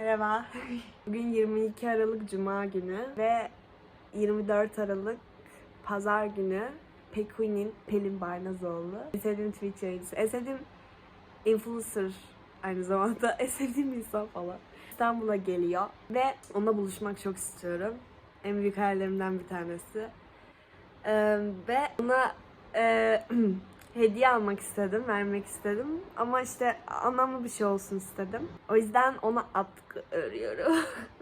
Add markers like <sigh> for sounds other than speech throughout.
Merhaba. Bugün 22 Aralık Cuma günü ve 24 Aralık Pazar günü Pekuin'in Pelin Barnazoğlu. En sevdiğim Twitch yayıncısı. En sevdiğim influencer aynı zamanda. <laughs> En sevdiğim insan falan. İstanbul'a geliyor ve onunla buluşmak çok istiyorum. En büyük hayallerimden bir tanesi. Ee, ve ona e, <clears throat> hediye almak istedim, vermek istedim. Ama işte anlamlı bir şey olsun istedim. O yüzden ona atkı örüyorum.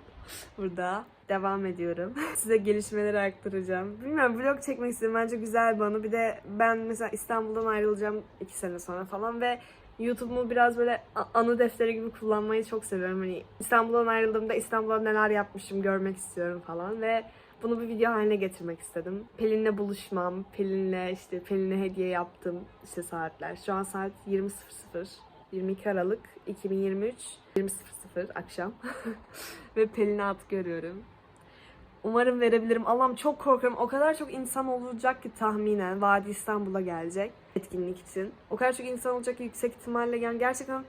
<laughs> Burada devam ediyorum. <laughs> Size gelişmeleri aktaracağım. Bilmiyorum vlog çekmek istedim. Bence güzel bir anı. Bir de ben mesela İstanbul'dan ayrılacağım iki sene sonra falan ve YouTube'umu biraz böyle anı defteri gibi kullanmayı çok seviyorum. Hani İstanbul'dan ayrıldığımda İstanbul'da neler yapmışım görmek istiyorum falan ve bunu bir video haline getirmek istedim. Pelin'le buluşmam, Pelin'le işte Pelin'e hediye yaptım işte saatler. Şu an saat 20.00. 22 Aralık 2023 20.00 akşam. <laughs> Ve Pelin'e at görüyorum. Umarım verebilirim. Allah'ım çok korkuyorum. O kadar çok insan olacak ki tahminen Vadi İstanbul'a gelecek etkinlik için. O kadar çok insan olacak ki yüksek ihtimalle yani gerçekten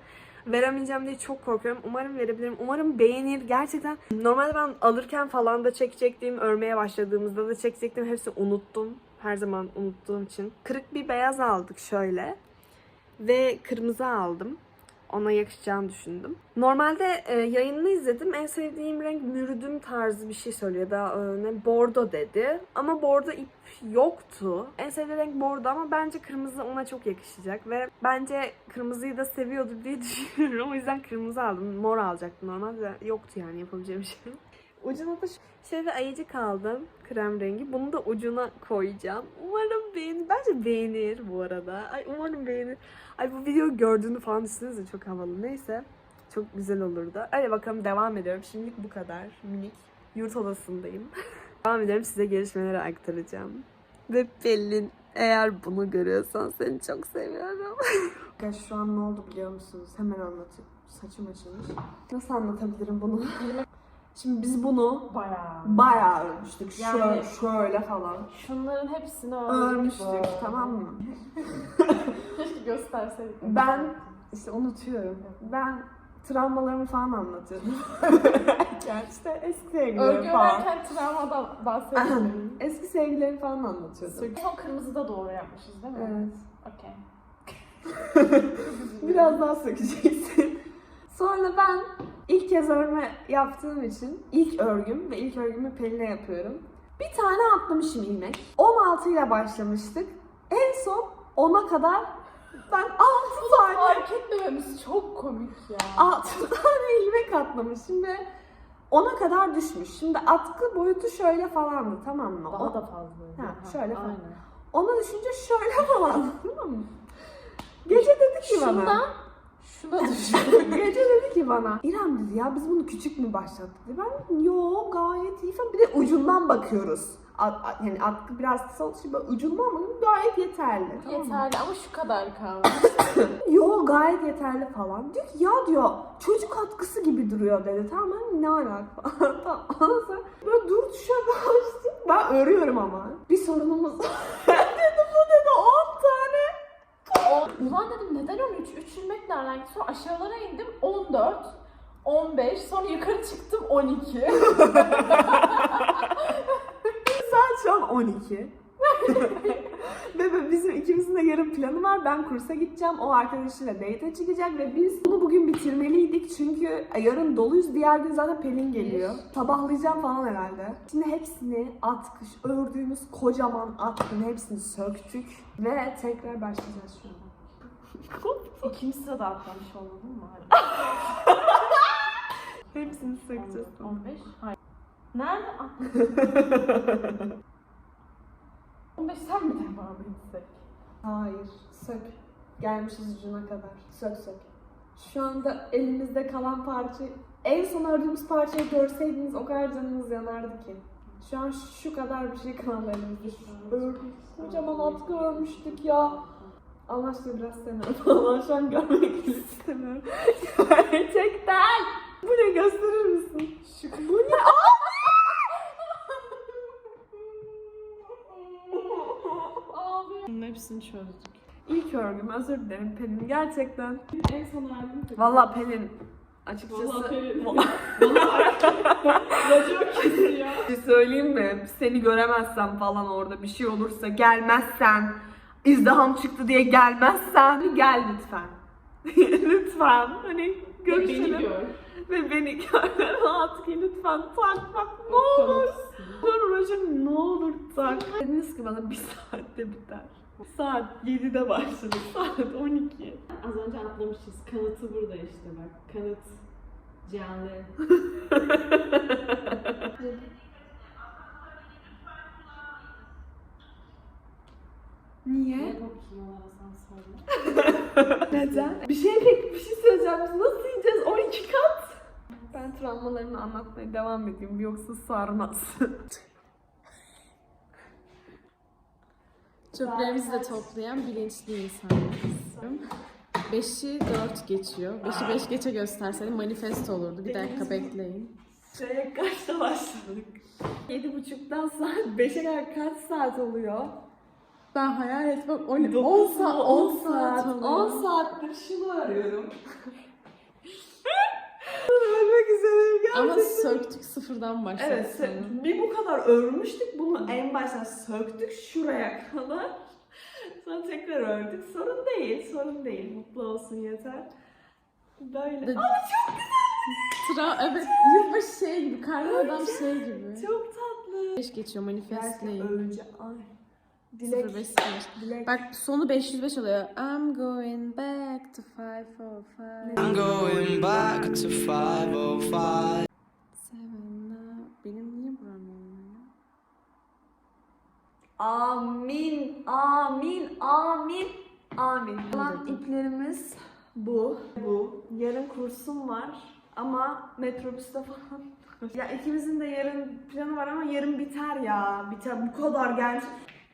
veremeyeceğim diye çok korkuyorum. Umarım verebilirim. Umarım beğenir. Gerçekten normalde ben alırken falan da çekecektim. Örmeye başladığımızda da çekecektim. Hepsini unuttum. Her zaman unuttuğum için. Kırık bir beyaz aldık şöyle. Ve kırmızı aldım. Ona yakışacağını düşündüm. Normalde e, yayınını izledim. En sevdiğim renk mürdüm tarzı bir şey söylüyor. Da e, ne bordo dedi. Ama bordo ip yoktu. En sevdiği renk bordo ama bence kırmızı ona çok yakışacak. Ve bence kırmızıyı da seviyordur diye <laughs> düşünüyorum. O yüzden kırmızı aldım. Mor alacaktım normalde. Yoktu yani yapabileceğim şey. Ucuna da şöyle ayıcık aldım. Krem rengi. Bunu da ucuna koyacağım. Umarım beğenir. Bence beğenir bu arada. Ay umarım beğenir. Ay bu videoyu gördüğünü falan düşünsenize çok havalı. Neyse. Çok güzel olurdu. Hadi bakalım devam ediyorum. Şimdilik bu kadar. Minik. Yurt odasındayım. <laughs> devam ediyorum. Size gelişmeleri aktaracağım. Ve Pelin eğer bunu görüyorsan seni çok seviyorum. <laughs> Ya şu an ne oldu biliyor musunuz? Hemen anlatayım. Saçım açılmış. Nasıl anlatabilirim bunu? <laughs> Şimdi biz bunu Bayağı. bayağı örmüştük. Yani- şöyle, şöyle falan. Şunların hepsini Örmüştük böyle. tamam mı? Keşke gösterseydik. Ben işte unutuyorum. Ben travmalarımı falan anlatıyordum. <laughs> yani işte eski sevgililerimi Örgü falan. örerken travmadan bahsedelim. eski sevgililerimi falan anlatıyordum. Son kırmızı da doğru yapmışız değil mi? Evet. Okey. <laughs> Biraz daha sökeceksin. Sonra ben ilk kez örme yaptığım için ilk örgüm ve ilk örgümü Pelin'e yapıyorum. Bir tane atlamışım ilmek. 16 ile başlamıştık. En son 10'a kadar ben 6 tane Fark etmememiz çok komik ya. 6 <laughs> tane ilmek atlamışım ve 10'a kadar düşmüş. Şimdi atkı boyutu şöyle falandı tamam mı? Daha O- da fazla. Ha, şöyle falan. Aynen. Ona düşünce şöyle <laughs> falan tamam mı? Gece dedi ki bana. Şundan şuna düşün. <laughs> Gece dedi ki bana İrem dedi ya biz bunu küçük mü başlattık dedi. Ben yo gayet iyi falan. Bir de ucundan bakıyoruz. At, at- yani atkı biraz böyle ucundan bakıyorum gayet yeterli. tamam mı? Yeterli ama şu kadar kalmış. <laughs> Yo gayet yeterli falan. Diyor ki ya diyor çocuk atkısı gibi duruyor dedi. Tamam ne alaka <laughs> falan. tamam. Ondan sonra böyle dur tuşa başladım. Ben örüyorum ama. Bir sorunumuz var. dedi bu dedi 10 tane. O- Ulan dedim neden 13? 3 ilmek nereden? Sonra aşağılara indim 14. 15 sonra yukarı çıktım 12. Saat şu an 12. ve bizim ikimizin de yarın planı var. Ben kursa gideceğim. O arkadaşıyla date çıkacak ve biz bunu bugün bitirmeliydik. Çünkü yarın doluyuz. Diğer gün zaten Pelin geliyor. Sabahlayacağım falan herhalde. Şimdi hepsini atkış, ördüğümüz kocaman atkın hepsini söktük. Ve tekrar başlayacağız şu an. İkinci sırada atlamış olmadın mı? <laughs> Hepsini sökeceğiz. 15? Hayır. Nerede? Ah. <laughs> 15 sen mi devam etsek? Hayır. Sök. Gelmişiz ucuna kadar. Sök sök. Şu anda elimizde kalan parça, en son ördüğümüz parçayı görseydiniz o kadar canınız yanardı ki. Şu an şu kadar bir şey kaldı elimizde. Kocaman atkı örmüştük ya. Allah aşkına biraz seni öp. <laughs> Allah şu an görmek istemiyorum. <laughs> Gerçekten. Bu ne gösterir misin? Şu, bu ne? Ağlıyorum. Bunun hepsini çözdük. İlk örgüm özür dilerim Pelin gerçekten. En son halini Valla Pelin Açıkçası Vallahi Pelin. Bana racon kesiyor. bir şey söyleyeyim mi? Seni göremezsem falan orada bir şey olursa gelmezsen izdiham çıktı diye gelmezsen gel lütfen. <laughs> lütfen. Hani görüşelim. Beni gör. Ve beni gör. <laughs> Rahat ki lütfen tak bak ne olur. Dur Rojin ne olur tak. Dediniz ki bana bir saatte biter. Saat 7'de başladı. Saat 12. Az önce atlamışız. Kanıtı burada işte bak. Kanıt canlı. <laughs> Niye? Bakıyorlar asansörle? <laughs> Neden? Bir şey pek bir şey söyleyeceğim. Biz nasıl yiyeceğiz? 12 kat. Ben travmalarımı anlatmaya devam edeyim. Yoksa sarmaz. <laughs> Çöplerimizi de toplayan bilinçli insanlarız. Beşi dört geçiyor. Beşi beş geçe gösterseydim manifest olurdu. Bir dakika bekleyin. Şeye kaçta başladık? 7.30'dan saat 5'e kadar kaç saat oluyor? Ben hayal etmem. 10 Dokuz saat, mu? 10 On saat, saat. oluyor. 10 saattir şunu arıyorum. <laughs> Ölmek üzereyim gerçekten. Ama söktük sıfırdan başladık. Evet, sö- bir bu kadar örmüştük. Bunu en baştan söktük şuraya kadar. <laughs> Sonra tekrar ördük. Sorun değil, sorun değil. Mutlu olsun yeter. Böyle. Ama çok Sıra evet yılbaşı şey gibi, karlı adam şey gibi. çok tatlı. Beş geçiyor Gerçekten manifestleyin. önce ay. Dilek. 05 Dilek. Bak sonu 505 oluyor. I'm going back to 505. I'm going back to 505. Seven'le benim niye buram olmuyor? Amin, amin, amin, amin. Kalan iplerimiz bu. Bu. Yarın kursum var ama metrobüste <laughs> falan. ya ikimizin de yarın planı var ama yarın biter ya. Biter bu kadar gelmiş.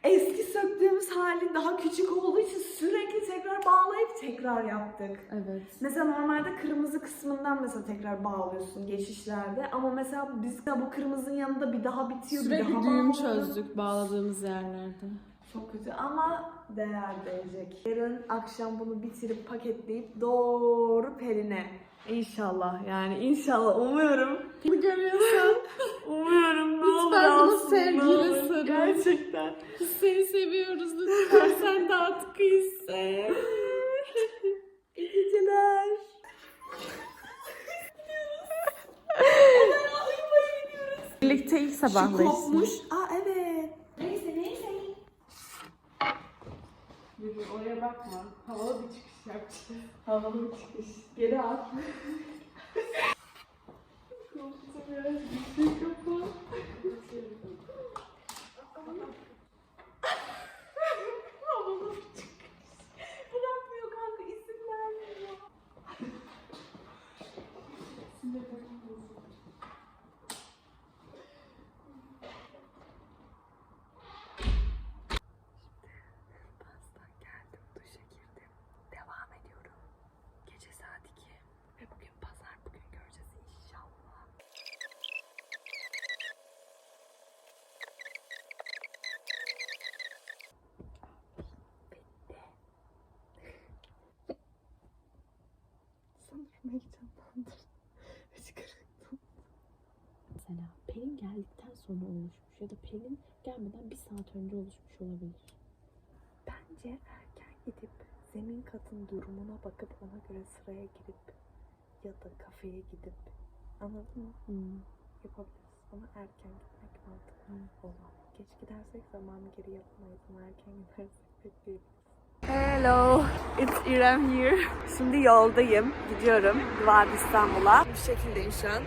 Eski söktüğümüz hali daha küçük olduğu için sürekli tekrar bağlayıp tekrar yaptık. Evet. Mesela normalde kırmızı kısmından mesela tekrar bağlıyorsun geçişlerde ama mesela biz de bu kırmızının yanında bir daha bitiyor bir Sürekli daha düğüm bağlıyoruz. çözdük bağladığımız yerlerde. Çok kötü ama değer verecek. Yarın akşam bunu bitirip paketleyip doğru Pelin'e. İnşallah yani inşallah umuyorum. Bunu görüyorsan <laughs> Umuyorum ne Lütfen olur bunu alsın, sevgiyle sarıl. Gerçekten. biz seni seviyoruz lütfen <laughs> sen de artık iste. İyi geceler. Birlikte ilk Şu kopmuş. Aa evet. Neyse neyse. Yürü oraya bakma. Havalı bir çıkış yapacağız. Havalı çıkış. Geri at. Korktum ya. Bırakmıyor kanka isim vermiyor geldim, duşa girdim. Devam ediyorum. Gece saat 2 ve bugün pazar. Bugün göreceğiz inşallah. Bitti. Sanırım Hıçkırıktım. <laughs> Mesela Pelin geldikten sonra oluşmuş ya da Pelin gelmeden bir saat önce oluşmuş olabilir. Bence erken gidip zemin katın durumuna bakıp ona göre sıraya girip ya da kafeye gidip anladın mı? Hmm. Yapabiliriz ama erken gitmek mantıklı olan. Geç gidersek zamanı geri yapamayız ama erken <laughs> gidersek bekleyebiliriz. Hello, it's İrem here. Şimdi yoldayım, gidiyorum Duvar İstanbul'a. Bu şekildeyim şu an.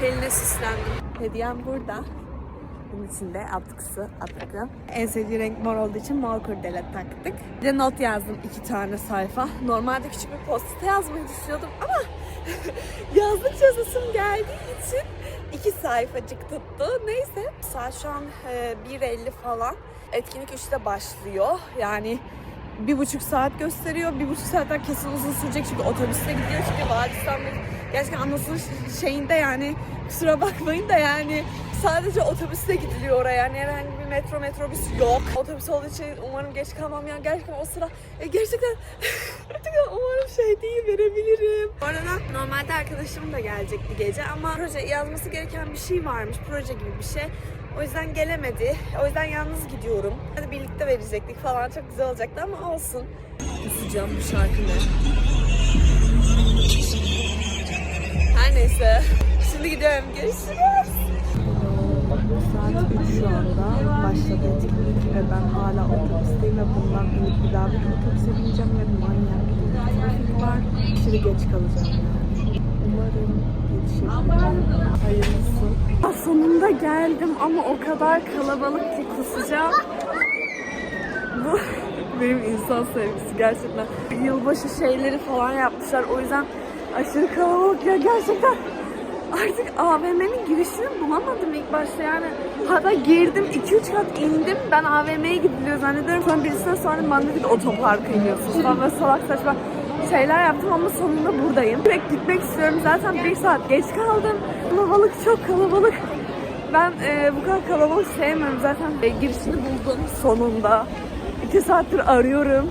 Pelin'e süslendim. Hediyem burada. Bunun içinde atkısı atkı. En sevdiği renk mor olduğu için mor kurdele taktık. Bir de not yazdım iki tane sayfa. Normalde küçük bir post yazmayı düşünüyordum ama <laughs> yazdıkça yazısım geldiği için iki sayfacık tuttu. Neyse saat şu an e, 1.50 falan. Etkinlik 3'te başlıyor. Yani bir buçuk saat gösteriyor. Bir buçuk saatler kesin uzun sürecek çünkü otobüsle gidiyor. Çünkü Vadi İstanbul gerçekten anlasın şeyinde yani kusura bakmayın da yani Sadece otobüsle gidiliyor oraya. Yani herhangi bir metro metrobüs yok. Otobüs olduğu için umarım geç kalmam. Yani gerçekten o sıra e, gerçekten <laughs> gerçekten umarım şey değil verebilirim. Bu arada normalde arkadaşım da gelecekti gece ama proje yazması gereken bir şey varmış. Proje gibi bir şey. O yüzden gelemedi. O yüzden yalnız gidiyorum. Hadi birlikte verecektik falan. Çok güzel olacaktı ama olsun. Kusacağım bu şarkı ne? Her neyse. Şimdi gidiyorum. Görüşürüz. Saat 3 şu anda. Başladı etkinlik ve ben hala otobüsteyim ve bundan inip bir daha bir otobüse bineceğim ve manyak bir trafik var. Aşırı geç kalacağım yani. Umarım yetişebilirim. Hayırlısı. Sonunda geldim ama o kadar kalabalık ki kusacağım. Bu <laughs> benim insan sevgisi gerçekten. Yılbaşı şeyleri falan yapmışlar. O yüzden aşırı kalabalık ya gerçekten. Artık AVM'nin girişini bulamadım ilk başta yani. Hatta girdim 2-3 kat indim. Ben AVM'ye gidiliyor zannediyorum. Sonra birisine sordum bana dedi otoparka iniyorsunuz falan böyle salak saçma şeyler yaptım ama sonunda buradayım. Direkt gitmek istiyorum. Zaten bir saat geç kaldım. Kalabalık çok kalabalık. Ben e, bu kadar kalabalık sevmiyorum. Zaten e, girişini buldum sonunda. İki saattir arıyorum.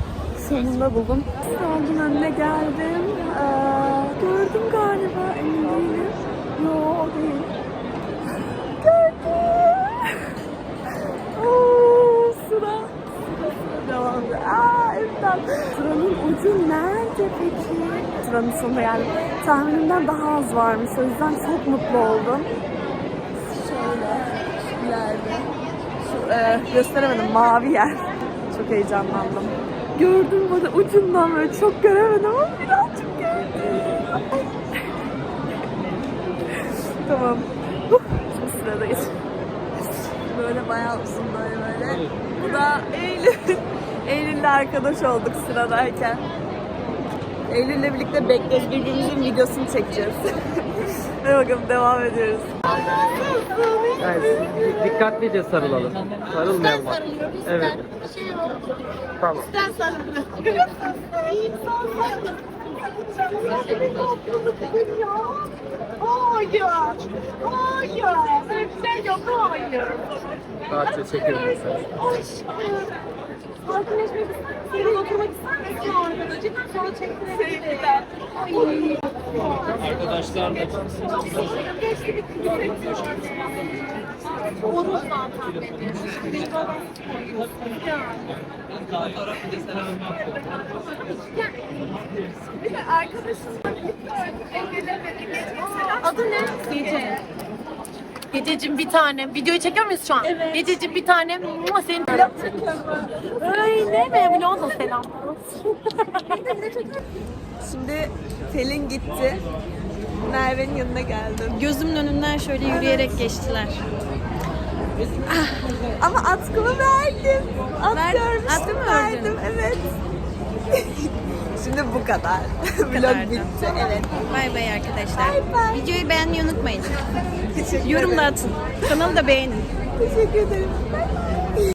Sonunda buldum. Standın önüne geldim. Ee, gördüm galiba emin değilim. Yo o değil. Gördüm. Oo, sıra. Devam ediyor. Aa imdat. Sıranın ucu nerede peki? Sonunda geldim. Tahminimden daha az varmış. O yüzden çok mutlu oldum. Şöyle ileride. Şu, e, gösteremedim mavi yer. Çok heyecanlandım. Gördüm burada ucundan böyle çok göremedim ama birazcık gördüm. <laughs> tamam. Şimdi sıradayız. Böyle bayağı uzun böyle böyle. Bu da Eylül. Eylül'le arkadaş olduk sıradayken. Eylül'le birlikte bekliyoruz. Birbirimizin videosunu çekeceğiz. <laughs> Hadi bakalım devam ediyoruz. Evet. Dikkatlice sarılalım. Sarılmayalım. Evet. Tamam. Hayır. Hayır. Böyle bir şey yok. Hayır. Rahatça çekiyorum mesela. Aşkım. Sakinleşmek ister misin? Biraz oturmak ister misin arkada? Cidden sonra çektirebilirim. Sevgiler. Ay. Arkadaşlar da Geçti bitti. Olur zaten benim. Benim babam yani. Bir de arkadaşımla birlikte öldük. Adı ne? Gece. Gececiğim bir tane. Videoyu çekiyor muyuz şu an? Evet. Gececiğim bir tane. Mua, Senin vlog. Öyle mi? Vlog da selam. Şimdi Pelin gitti. Merve'nin yanına geldim. Gözümün önünden şöyle yürüyerek geçtiler. Ama atkımı verdim. At Ver- görmüştüm, atı mı ördün? verdim. Evet. Şimdi bu kadar. <laughs> Vlog kadardı. bitti. Evet. Bay bay arkadaşlar. Bay bay. Videoyu beğenmeyi unutmayın. <laughs> Yorum da atın. Kanalı da beğenin. Teşekkür ederim.